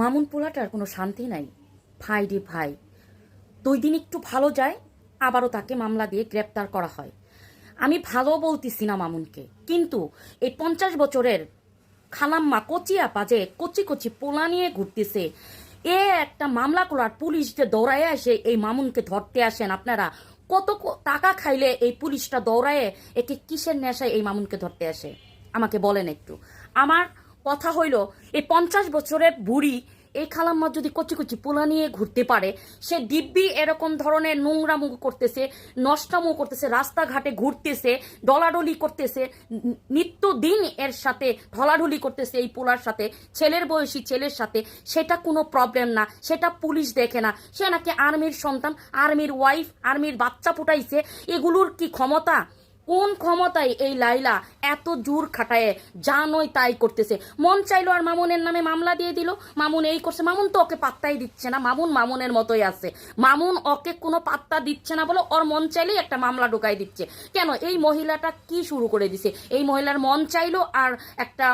মামুন পোলাটার কোনো শান্তি নাই। ভাই রে ভাই। দুই দিন একটু ভালো যায়, আবারও তাকে মামলা দিয়ে গ্রেপ্তার করা হয়। আমি ভালো বলতেছি না মামুনকে, কিন্তু এই পঞ্চাশ বছরের খালাম্মা কচিয়া যে কচি কচি পোলা নিয়ে ঘুরতেছে, এ একটা মামলা করার পুলিশ যে দৌড়ায় আসে এই মামুনকে ধরতে আসেন, আপনারা কত টাকা খাইলে এই পুলিশটা দৌড়ায় একে কিসের নেশায় এই মামুনকে ধরতে আসে? আমাকে বলেন একটু। আমার কথা হইল, এই পঞ্চাশ বছরের বুড়ি, এই খালাম্মা যদি কচি কচি পোলা নিয়ে ঘুরতে পারে, সে দিব্যি এরকম ধরনের নোংরামু করতেছে নষ্টামু করতেছে, রাস্তাঘাটে ঘুরতেছে, ডলাডলি করতেছে, নিত্যদিন এর সাথে ঢলাঢলি করতেছে এই পোলার সাথে, ছেলের বয়সী ছেলের সাথে, সেটা কোনো প্রবলেম না, সেটা পুলিশ দেখে না। সে নাকি আর্মির সন্তান আর্মির ওয়াইফ আর্মির বাচ্চা ফুটাইছে এগুলোর কি ক্ষমতা? কোন ক্ষমতায় এই লাইলা এত জোর খাটায়, যা নয় তাই করতেছে। মন চাইলো আর মামুনের নামে মামলা দিয়ে দিল। মামুন এই করছে। মামুন তো ওকে পাত্তাই দিচ্ছে না। মামুন মামুনের মতোই আছে। মামুন ওকে কোনো পাত্তা দিচ্ছে না বলে ওর মন চাইলেই একটা মামলা ঢুকাই দিচ্ছে। কেন? এই মহিলাটা কি শুরু করে দিছে? এই মহিলার মন চাইলো আর একটা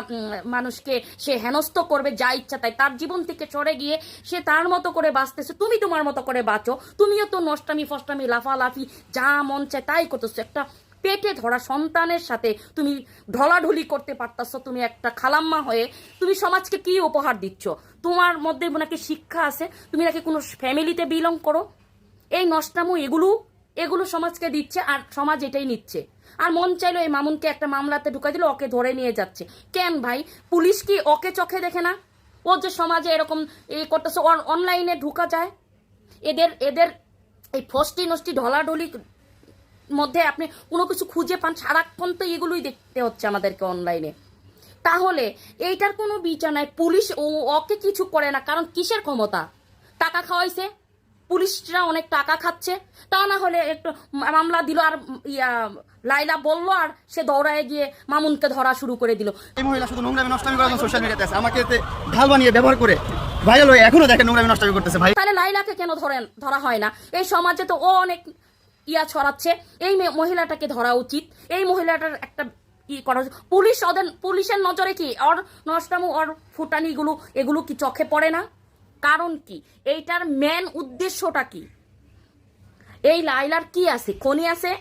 মানুষকে সে হেনস্থ করবে যা ইচ্ছা তাই। তার জীবন থেকে চড়ে গিয়ে সে তার মতো করে বাঁচতেছে। তুমি তোমার মতো করে বাঁচো। তুমিও তো নষ্টামি ফষ্টামি লাফালাফি, যা মন চায় তাই করতেছো। একটা পেটে ধরা সন্তানের সাথে তুমি ঢলাঢলি করতে পারতাছো, তুমি একটা খালাম্মা হয়ে তুমি সমাজকে কি উপহার দিচ্ছ? তোমার মধ্যে নাকি শিক্ষা আছে? তুমি নাকি কোনো ফ্যামিলিতে বিলং করো? এই নষ্টামু এগুলো এগুলো সমাজকে দিচ্ছে আর সমাজ এটাই নিচ্ছে। আর মন চাইলো এই মামুনকে একটা মামলাতে ঢুকাই দিল, ওকে ধরে নিয়ে যাচ্ছে। কেন ভাই? পুলিশ কি ওকে চোখে দেখে না? ও যে সমাজে এরকম এ করতেছে অনলাইনে ঢুকা যায়? এদের এদের এই ফষ্টি নষ্টি, ঢলাঢলি মধ্যে আপনি কোনো কিছু খুঁজে পান সারাক্ষণ তো এগুলোই দেখতে হচ্ছে আমাদেরকে অনলাইনে তাহলে এইটার কোনো বিচার নাই পুলিশ ও ওকে কিছু করে না কারণ কিসের ক্ষমতা? টাকা খাওয়াইছে পুলিশরা অনেক টাকা খাচ্ছে তা না হলে একটু মামলা দিল আর ইয়া লাইলা বলল আর সে দৌড়ায় গিয়ে মামুনকে ধরা শুরু করে দিল। এই মহিলা শুধু নোংরামি নষ্টামি করার সোশ্যাল মিডিয়াতে আছে আমাকে এতে ঢাল বানিয়ে ব্যবহার করে ভাইরাল হয়ে এখনও দেখেন নোংরামি নষ্টামি করতেছে ভাই। তাহলে লাইলাকে কেন ধরেন ধরা হয় না? এই সমাজে তো ও অনেক ইয়া ছড়াচ্ছে। এই মহিলাটাকে ধরা উচিত। এই মহিলাটার একটা ই করা উচিত। পুলিশ ওদের পুলিশের নজরে কি? ওর নষ্টামু, ওর ফুটানিগুলো, এগুলো কি চোখে পড়ে না? কারণ কি? এইটার মেন উদ্দেশ্যটা কি? এই লাইলার কি আছে? খনি আছে?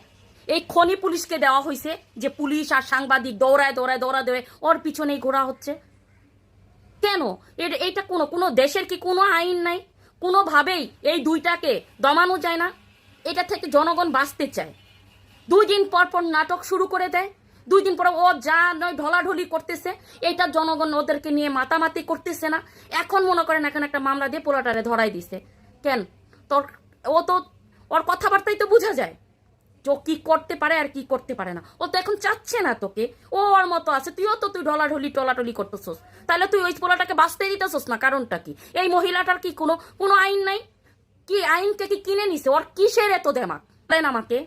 এই খনি পুলিশকে দেওয়া হয়েছে যে পুলিশ আর সাংবাদিক দৌড়ায় দৌড়ায় দৌড়া দেবে ওর পিছনেই ঘোরা হচ্ছে। কেন? এটা এইটা কোনো কোনো দেশের কি কোনো আইন নাই? কোনোভাবেই এই দুইটাকে দমানো যায় না। এটা থেকে জনগণ বাঁচতে চায়। দুই দিন পর পর নাটক শুরু করে দেয়। দুই দিন পরে ও যা নয় ঢলাঢলি করতেছে, এটা জনগণ ওদেরকে নিয়ে মাতামাতি করতেছে না। এখন মনে করেন এখন একটা মামলা দিয়ে পোলাটারে ধরাই দিছে। কেন? তোর ও তো ওর কথাবার্তাই তো বোঝা যায়। ও কি করতে পারে আর কি করতে পারে না। ও তো এখন চাচ্ছে না তোকে। ও ওর মতো আছে, তুইও তো তুই ঢলাঢলি টলাটলি করতেছস। তাহলে তুই ওই পোলাটাকে বাঁচতে দিতেছস না, কারণটা কি? এই মহিলাটার কি কোনো কোনো আইন নাই? কি আইনকে কি কিনে নিছে? ওর কিসের এত দেমাক? বলেন আমাকে।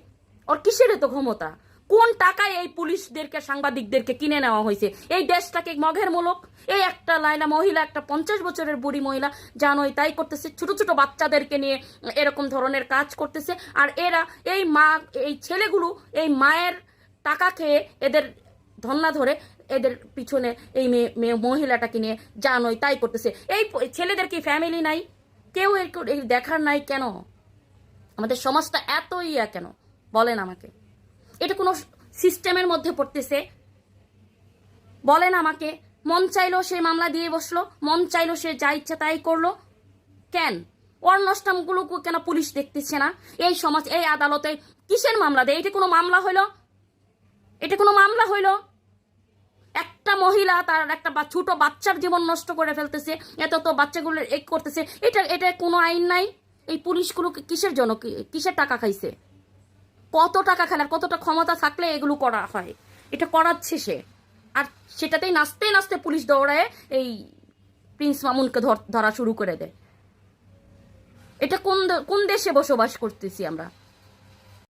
ওর কিসের এত ক্ষমতা? কোন টাকায় এই পুলিশদেরকে, সাংবাদিকদেরকে কিনে নেওয়া হয়েছে? এই দেশটাকে মগের মূলক। এই একটা লাইলা মহিলা, একটা পঞ্চাশ বছরের বুড়ি মহিলা, জানোই তাই করতেছে, ছোট ছোট বাচ্চাদেরকে নিয়ে এরকম ধরনের কাজ করতেছে। আর এরা, এই মা, এই ছেলেগুলো, এই মায়ের টাকা খেয়ে এদের ধন্না ধরে এদের পিছনে এই মেয়ে মহিলাটাকে নিয়ে জানোই তাই করতেছে। এই ছেলেদের কি ফ্যামিলি নাই? কেউ এর দেখার নাই কেন? আমাদের সমাজটা এত ইয়া কেন? বলেন আমাকে। এটা কোনো সিস্টেমের মধ্যে পড়তেছে। বলেন আমাকে, মন চাইলো সে মামলা দিয়ে বসল, মন চাইলো সে যা ইচ্ছা তাই করল। কেন? ওর নষ্টামগুলো কেন পুলিশ দেখতেছে না? এই সমাজ, এই আদালতে কিসের মামলা দেয়? এটা কোনো মামলা হইল? এটা কোনো মামলা হইল? একটা মহিলা তার একটা ছোট বাচ্চার জীবন নষ্ট করে ফেলতেছে, এত তো বাচ্চাগুলো এক করতেছে। এটা এটা কোনো আইন নাই? এই পুলিশগুলো কিসের জন্য কিসের টাকা খাইছে? কত টাকা খেলার কতটা ক্ষমতা থাকলে এগুলো করা হয়? এটা করাচ্ছে সে আর সেটাতেই নাচতে নাচতে পুলিশ দৌড়ায় এই প্রিন্স মামুনকে ধরা শুরু করে দেয়। এটা কোন কোন দেশে বসবাস করতেছি আমরা?